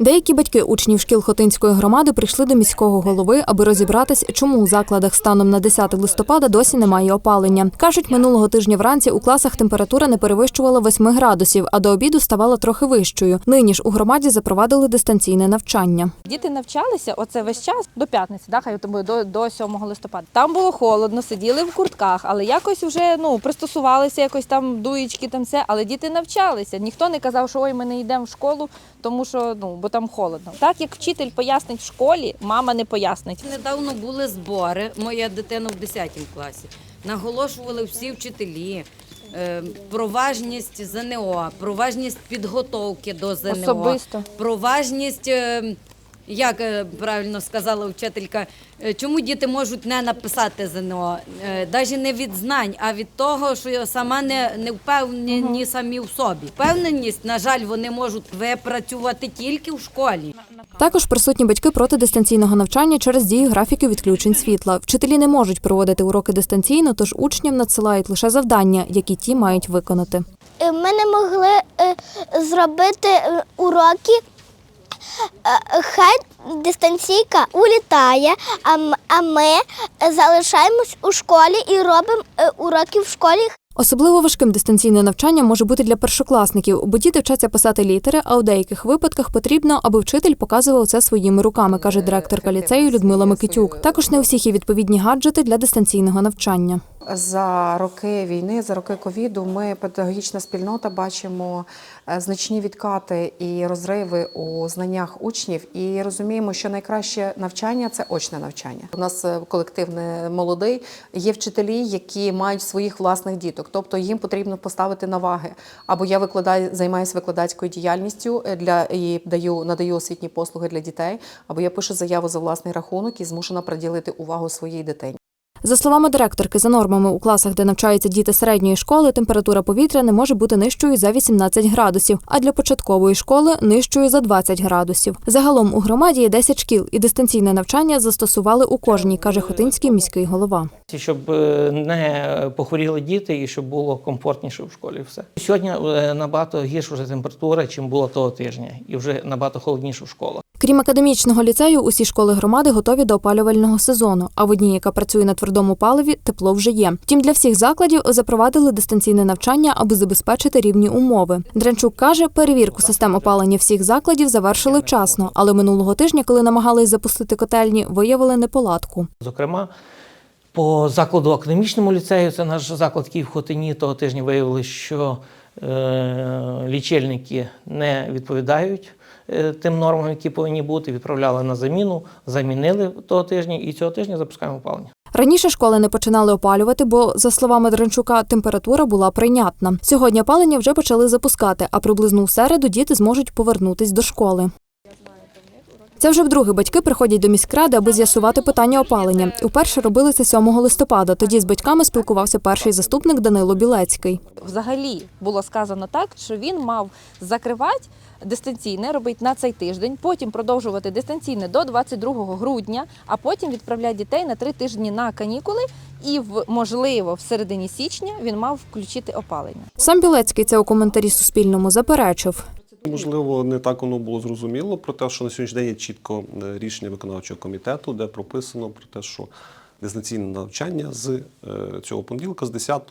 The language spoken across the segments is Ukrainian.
Деякі батьки учнів шкіл Хотинської громади прийшли до міського голови, аби розібратись, чому у закладах станом на 10 листопада досі немає опалення. Кажуть, минулого тижня вранці у класах температура не перевищувала 8 градусів, а до обіду ставала трохи вищою. Нині ж у громаді запровадили дистанційне навчання. Діти навчалися оце весь час до п'ятниці, да, хай то буде до, до 7 листопада. Там було холодно, сиділи в куртках, але якось вже ну пристосувалися, якось там дуєчки, там все. Але діти навчалися. Ніхто не казав, що ой, ми не йдемо в школу, тому що ну бо там холодно. Так як вчитель пояснить в школі, мама не пояснить. Недавно були збори. Моя дитина в 10 класі. Наголошували всі вчителі. е, Про важність ЗНО, про важність підготовки до ЗНО, Особисто. про важність, е, як е, правильно сказала вчителька, е, чому діти можуть не написати ЗНО, навіть не від знань, а від того, що сама не, не впевнені самі в собі. Впевненість, на жаль, вони можуть випрацювати тільки в школі. Також присутні батьки проти дистанційного навчання через дію графіки відключень світла. Вчителі не можуть проводити уроки дистанційно, тож учням надсилають лише завдання, які ті мають виконати. Е, Ми не могли е, зробити е, уроки. Е, Хай дистанційка улітає, а ми залишаємось у школі і робимо е, уроки в школі. Особливо важким дистанційне навчання може бути для першокласників, бо діти вчаться писати літери, а у деяких випадках потрібно, аби вчитель показував це своїми руками, каже директорка ліцею Людмила Микитюк. Також не у всіх є відповідні гаджети для дистанційного навчання. За роки війни, за роки ковіду, ми педагогічна спільнота бачимо е, значні відкати і розриви у знаннях учнів, і розуміємо, що найкраще навчання це очне навчання. У нас е, колектив не молодий. Є вчителі, які мають своїх власних діток, тобто їм потрібно поставити на ваги. Або я викладаю, займаюся викладацькою діяльністю е, для і даю надаю освітні послуги для дітей, або я пишу заяву за власний рахунок і змушена приділити увагу своїй дитині. За словами директорки, за нормами у класах, де навчаються діти середньої школи, температура повітря не може бути нижчою за 18 градусів, а для початкової школи нижчою за 20 градусів. Загалом у громаді є 10 шкіл, і дистанційне навчання застосували у кожній, каже Хотинський міський голова. щоб е, не похворіли діти і щоб було комфортніше в школі. Все сьогодні е, набагато гірша вже температура, чим було того тижня, і вже набагато холодніше в школах. Крім академічного ліцею, усі школи громади готові до опалювального сезону. А в одній, яка працює на твердому паливі, тепло вже є. Втім, для всіх закладів запровадили дистанційне навчання, аби забезпечити рівні умови. Дренчук каже, перевірку систем опалення всіх закладів завершили вчасно, але минулого тижня, коли намагались запустити котельні, виявили неполадку. Зокрема, по закладу академічному ліцею, це наш заклад який в Хотині, того тижня виявили, що лічильники не відповідають е, тим нормам, які повинні бути. Відправляли на заміну, замінили того тижня і цього тижня запускаємо опалення. Раніше школи не починали опалювати, бо, за словами Дренчука, температура була прийнятна. Сьогодні опалення вже почали запускати, а приблизно у середу діти зможуть повернутись до школи. Це вже вдруге батьки приходять до міськради, аби з'ясувати питання опалення. Уперше робили це 7 листопада. Тоді з батьками спілкувався перший заступник Данило Білецький. Взагалі було сказано так, що він мав закривати дистанційне, робити на цей тиждень, потім продовжувати дистанційне до 22 грудня, а потім відправляти дітей на три тижні на канікули. І в можливо в середині січня він мав включити опалення. Сам Білецький це у коментарі Суспільному заперечив. Можливо, не так воно було зрозуміло про те, що на сьогоднішній день є чітко е, рішення виконавчого комітету, де прописано про те, що дистанційне навчання з е, цього понеділка з 10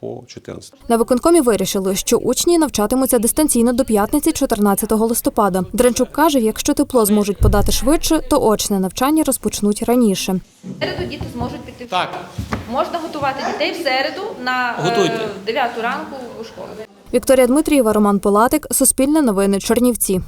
по 14. На виконкомі вирішили, що учні навчатимуться дистанційно до п'ятниці, 14 листопада. Дренчук каже, якщо тепло зможуть подати швидше, то очне навчання розпочнуть раніше. В середу діти зможуть піти в школу. Можна готувати дітей в середу на Готуйте. 9 ранку у школу. Вікторія Дмитрієва, Роман Пилатик, Суспільне новини, Чернівці.